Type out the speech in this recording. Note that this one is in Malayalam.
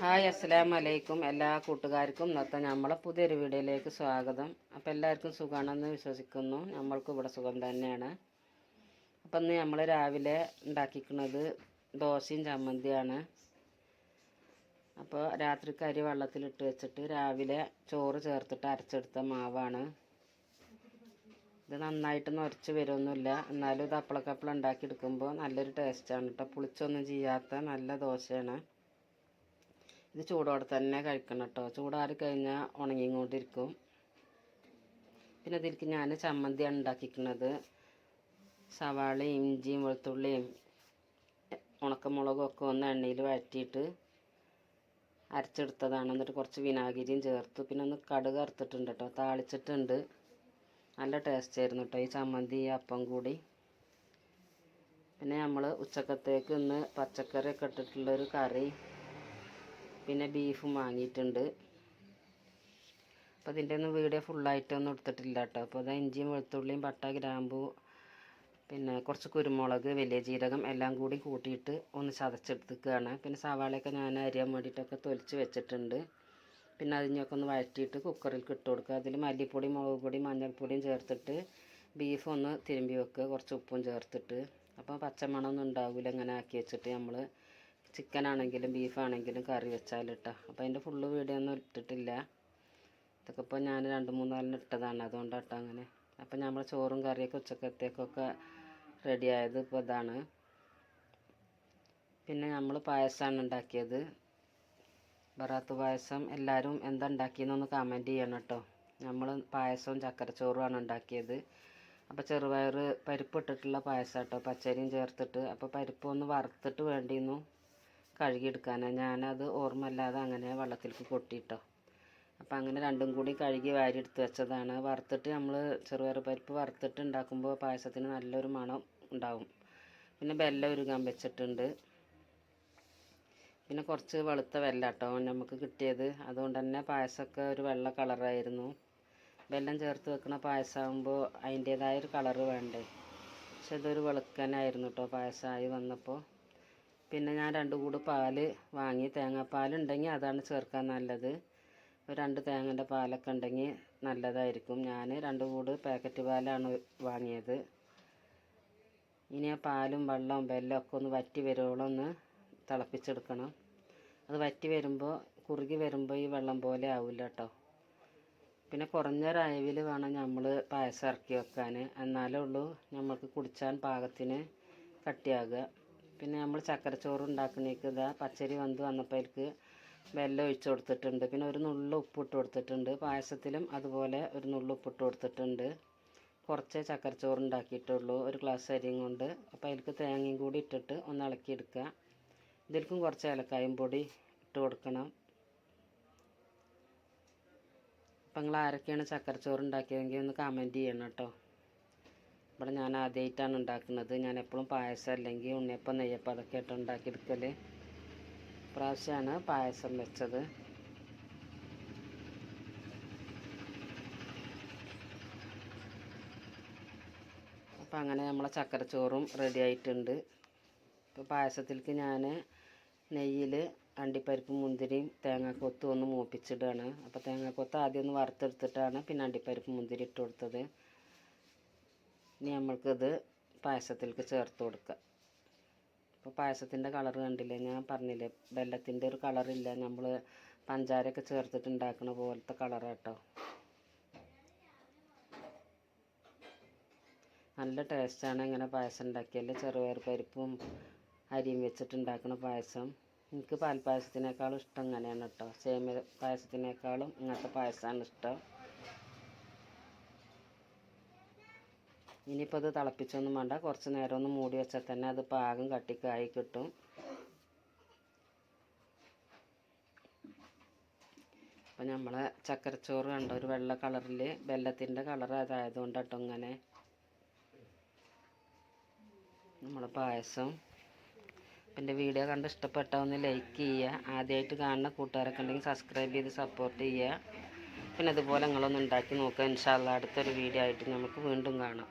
ഹായ് അസ്സലാം അലൈക്കും എല്ലാ കൂട്ടുകാർക്കും ഇന്നത്തെ നമ്മളെ പുതിയൊരു വീഡിയോയിലേക്ക് സ്വാഗതം. അപ്പോൾ എല്ലാവർക്കും സുഖമാണെന്ന് വിശ്വസിക്കുന്നു. നമ്മൾക്കും ഇവിടെ സുഖം തന്നെയാണ്. അപ്പം ഇന്ന് നമ്മൾ രാവിലെ ഉണ്ടാക്കിക്കുന്നത് ദോശയും ചമ്മന്തിയാണ്. അപ്പോൾ രാത്രിക്ക് അരി വെള്ളത്തിലിട്ട് വെച്ചിട്ട് രാവിലെ ചോറ് ചേർത്തിട്ട് അരച്ചെടുത്ത മാവാണ്. ഇത് നന്നായിട്ട് നൊരച്ച് വരുമൊന്നുമില്ല എന്നാലും ഇത് അപ്പളക്കപ്പളം ഉണ്ടാക്കിയെടുക്കുമ്പോൾ നല്ലൊരു ടേസ്റ്റാണ് കേട്ടോ പുളിച്ചൊന്നും ചെയ്യാത്ത നല്ല ദോശയാണ്. ഇത് ചൂടോടെ തന്നെ കഴിക്കണം കേട്ടോ ചൂടാറി കഴിഞ്ഞാൽ ഉണങ്ങിക്കൊണ്ടിരിക്കും പിന്നെ ഇതിലേക്ക് ഞാൻ ചമ്മന്തിയാണ് ഉണ്ടാക്കിക്കുന്നത് സവാളയും ഇഞ്ചിയും വെളുത്തുള്ളിയും ഉണക്കമുളകും ഒക്കെ ഒന്ന് എണ്ണയിൽ വഴറ്റിയിട്ട് അരച്ചെടുത്തതാണ്. എന്നിട്ട് കുറച്ച് വിനാഗിരിയും ചേർത്തു. പിന്നെ ഒന്ന് കടുക് അറുത്തിട്ടുണ്ട് കേട്ടോ താളിച്ചിട്ടുണ്ട്. നല്ല ടേസ്റ്റ് ആയിരുന്നു കേട്ടോ ഈ ചമ്മന്തി ഈ അപ്പം കൂടി. പിന്നെ നമ്മൾ ഉച്ചക്കത്തേക്ക് ഇന്ന് പച്ചക്കറിയൊക്കെ ഇട്ടിട്ടുള്ളൊരു കറി. പിന്നെ ബീഫും വാങ്ങിയിട്ടുണ്ട്. അപ്പോൾ ഇതിന്റെ ഒന്നും വീഡിയോ ഫുള്ളായിട്ടൊന്നും എടുത്തിട്ടില്ല കേട്ടോ. അപ്പോൾ അത് ഇഞ്ചിയും വെളുത്തുള്ളിയും പട്ട ഗ്രാമ്പു പിന്നെ കുറച്ച് കുരുമുളക് വലിയ ജീരകം എല്ലാം കൂടി കൂട്ടിയിട്ട് ഒന്ന് ചതച്ചെടുത്തുക്കുകയാണ് പിന്നെ സവാളയൊക്കെ ഞാൻ അരിയാൻ വേണ്ടിയിട്ടൊക്കെ തൊലിച്ച് വെച്ചിട്ടുണ്ട്. പിന്നെ അതിനൊക്കെ ഒന്ന് വഴറ്റിയിട്ട് കുക്കറിൽ ഇട്ട് കൊടുക്കുക. അതിൽ മല്ലിപ്പൊടി മുളക് പൊടി മഞ്ഞൾപ്പൊടിയും ചേർത്തിട്ട് ബീഫ് ഒന്ന് തിരുമ്പി വെക്കുക. കുറച്ച് ഉപ്പും ചേർത്തിട്ട്. അപ്പോൾ പച്ചമണമൊന്നും ഉണ്ടാവില്ല ഇങ്ങനെ ആക്കി വെച്ചിട്ട് നമ്മൾ ചിക്കൻ ആണെങ്കിലും ബീഫാണെങ്കിലും കറി വെച്ചാൽ ഇട്ടാ അപ്പോൾ അതിന്റെ ഫുള്ള് വീഡിയോ ഒന്നും ഇട്ടിട്ടില്ല. ഇതൊക്കെ ഇപ്പോൾ ഞാൻ രണ്ട് മൂന്നാലിന് ഇട്ടതാണ്. അതുകൊണ്ടാണ് കേട്ടോ അങ്ങനെ. അപ്പോൾ നമ്മൾ ചോറും കറിയൊക്കെ ഉച്ചക്കത്തേക്കൊക്കെ ആയത് ഇപ്പോൾ ഇതാണ്. പിന്നെ നമ്മൾ പായസമാണ് ഉണ്ടാക്കിയത്. ബറാത്ത് പായസം. എല്ലാവരും എന്താ ഉണ്ടാക്കിയെന്നൊന്ന് കമന്റ് ചെയ്യണം കേട്ടോ. നമ്മൾ പായസവും ചക്കരച്ചോറുമാണ് ഉണ്ടാക്കിയത്. അപ്പോൾ ചെറുപയർ പരിപ്പ് ഇട്ടിട്ടുള്ള പായസം കേട്ടോ പച്ചരിയും ചേർത്തിട്ട്. അപ്പോൾ പരിപ്പ് ഒന്ന് വറുത്തിട്ട് വേണ്ടിയിരുന്നു കഴുകിയെടുക്കാനാണ് ഞാനത് ഓർമ്മയില്ലാതെ അങ്ങനെ വെള്ളത്തിലേക്ക് കൊട്ടിയിട്ടോ. അപ്പോൾ അങ്ങനെ രണ്ടും കൂടി കഴുകി വാരി എടുത്ത് വെച്ചതാണ്. വറുത്തിട്ട് നമ്മൾ ചെറുപയർ പരിപ്പ് വറുത്തിട്ട് ഉണ്ടാക്കുമ്പോൾ പായസത്തിന് നല്ലൊരു മണം ഉണ്ടാവും. പിന്നെ ബെല്ലം ഉരുകാൻ വെച്ചിട്ടുണ്ട്. പിന്നെ കുറച്ച് വെളുത്ത വെല്ല കേട്ടോ നമുക്ക് കിട്ടിയത്. അതുകൊണ്ട് തന്നെ പായസമൊക്കെ ഒരു വെള്ള കളറായിരുന്നു. വെല്ലം ചേർത്ത് വെക്കുന്ന പായസം പായസമാകുമ്പോൾ അതിന്റേതായ ഒരു കളറ് വേണ്ടേ. പക്ഷെ ഇതൊരു വെളുക്കനായിരുന്നു കേട്ടോ പായസമായി വന്നപ്പോൾ പിന്നെ ഞാൻ രണ്ട് കൂട് പാൽ വാങ്ങി തേങ്ങാപ്പാൽ ഉണ്ടെങ്കിൽ അതാണ് ചേർക്കാൻ നല്ലത്. രണ്ട് തേങ്ങന്റെ പാലൊക്കെ ഉണ്ടെങ്കിൽ നല്ലതായിരിക്കും. ഞാൻ രണ്ട് കൂട് പാക്കറ്റ് പാലാണ് വാങ്ങിയത്. ഇനി ആ പാലും വെള്ളവും വെല്ലം ഒക്കെ ഒന്ന് വറ്റി വരുവോളം ഒന്ന് തിളപ്പിച്ചെടുക്കണം. അത് വറ്റി വരുമ്പോൾ കുറുകി വരുമ്പോൾ ഈ വെള്ളം പോലെ ആവില്ല കേട്ടോ പിന്നെ കുറഞ്ഞ ഒരയവിൽ വേണം നമ്മൾ പായസം ഇറക്കി വെക്കാൻ എന്നാലേ ഉള്ളൂ നമുക്ക് കുടിച്ചാൻ പാകത്തിന് കട്ടിയാകുക പിന്നെ നമ്മൾ ചക്കരച്ചോറ് ഉണ്ടാക്കണേക്ക് ഇതാ പച്ചരി വന്ന് വന്നപ്പോഴേക്ക് വെല്ലം ഒഴിച്ചു കൊടുത്തിട്ടുണ്ട്. പിന്നെ ഒരു നുള്ളു ഉപ്പിട്ട് കൊടുത്തിട്ടുണ്ട്. പായസത്തിലും അതുപോലെ ഒരു നുള്ളു ഉപ്പിട്ട് കൊടുത്തിട്ടുണ്ട്. കുറച്ചേ ചക്കരച്ചോറ് ഉണ്ടാക്കിയിട്ടുള്ളൂ. ഒരു ഗ്ലാസ് അരിയും കൊണ്ട്. അപ്പോൾ അതിലേക്ക് തേങ്ങയും കൂടി ഇട്ടിട്ട് ഒന്ന് ഇളക്കിയെടുക്കുക ഇതിൽക്കും കുറച്ച് ഏലക്കായും പൊടി ഇട്ട് കൊടുക്കണം. അപ്പം നിങ്ങൾ ആരൊക്കെയാണ് ചക്കരച്ചോറ് ഉണ്ടാക്കിയതെങ്കിൽ ഒന്ന് കമന്റ് ചെയ്യണം കേട്ടോ. ഇവിടെ ഞാൻ ആദ്യമായിട്ടാണ് ഉണ്ടാക്കുന്നത്. ഞാൻ എപ്പോഴും പായസം അല്ലെങ്കിൽ ഉണ്ണിയപ്പം നെയ്യപ്പം അതൊക്കെ ആയിട്ട് ഉണ്ടാക്കിയെടുക്കൽ പ്രാവശ്യമാണ് പായസം വെച്ചത്. അപ്പം അങ്ങനെ നമ്മളെ ചക്കരച്ചോറും റെഡി ആയിട്ടുണ്ട്. ഇപ്പോൾ പായസത്തിലേക്ക് ഞാൻ നെയ്യിൽ അണ്ടിപ്പരിപ്പ് മുന്തിരിയും തേങ്ങാക്കൊത്തും ഒന്ന് മൂപ്പിച്ചിടുകയാണ്. അപ്പോൾ തേങ്ങാക്കൊത്ത് ആദ്യം ഒന്ന് വറുത്തെടുത്തിട്ടാണ് പിന്നെ അണ്ടിപ്പരിപ്പ് മുന്തിരി ഇട്ട് കൊടുത്തത്. ഇനി നമ്മൾക്കിത് പായസത്തിലേക്ക് ചേർത്ത് കൊടുക്കുക. അപ്പോൾ പായസത്തിന്റെ കളർ കണ്ടില്ലേ? ഞാൻ പറഞ്ഞില്ലേ വെള്ളത്തിന്റെ ഒരു കളറില്ല നമ്മൾ പഞ്ചാരയൊക്കെ ചേർത്തിട്ട് ഉണ്ടാക്കുന്ന പോലത്തെ കളറാട്ടോ നല്ല ടേസ്റ്റാണ് ഇങ്ങനെ പായസം ഉണ്ടാക്കിയാൽ ചെറുപയർ പരിപ്പും അരിയും വെച്ചിട്ട് ഉണ്ടാക്കുന്ന പായസം. എനിക്ക് പാൽപ്പായസത്തിനേക്കാളും ഇഷ്ടം ഇങ്ങനെയാണ് കേട്ടോ സേമിയ പായസത്തിനേക്കാളും ഇങ്ങനത്തെ പായസമാണ് ഇഷ്ടം. ഇനിയിപ്പോൾ അത് തിളപ്പിച്ചൊന്നും വേണ്ട. കുറച്ച് നേരം ഒന്ന് മൂടി വെച്ചാൽ തന്നെ അത് പാകം കട്ടിക്കായി കിട്ടും. അപ്പം നമ്മളെ ചക്കരച്ചോറ് കണ്ട? ഒരു വെള്ള കളറിൽ വെള്ളത്തിന്റെ കളർ അതായതുകൊണ്ട് കേട്ടോ ഇങ്ങനെ. നമ്മളെ പായസം. എന്റെ വീഡിയോ കണ്ട് ഇഷ്ടപ്പെട്ട ഒന്ന് ലൈക്ക് ചെയ്യുക. ആദ്യമായിട്ട് കാണുന്ന കൂട്ടുകാരൊക്കെ ഉണ്ടെങ്കിൽ സബ്സ്ക്രൈബ് ചെയ്ത് സപ്പോർട്ട് ചെയ്യുക. പിന്നെ അതുപോലെ നിങ്ങളൊന്ന് ഉണ്ടാക്കി നോക്കുക. ഇൻഷാല്ല അടുത്തൊരു വീഡിയോ ആയിട്ട് നമുക്ക് വീണ്ടും കാണാം.